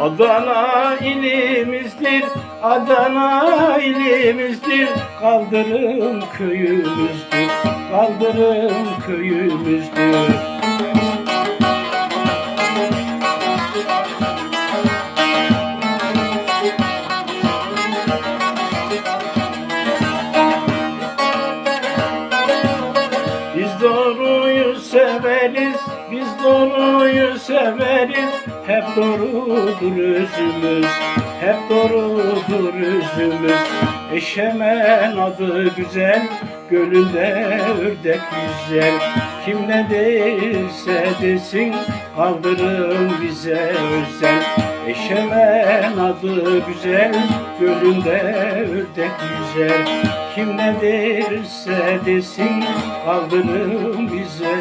Adana ilimizdir, Adana ilimizdir. Kaldırım köyümüzdür, kaldırım köyümüzdür. Biz doğruyu severiz, biz doğruyu severiz. Hep doğrudur özümüz, hep doğrudur özümüz. Eşemen adı güzel, gölünde ördek güzel. Kim ne derse desin, kaldırın bize özel. Eşemen adı güzel, gölünde ördek güzel. Kim ne derse desin, kaldırın bize.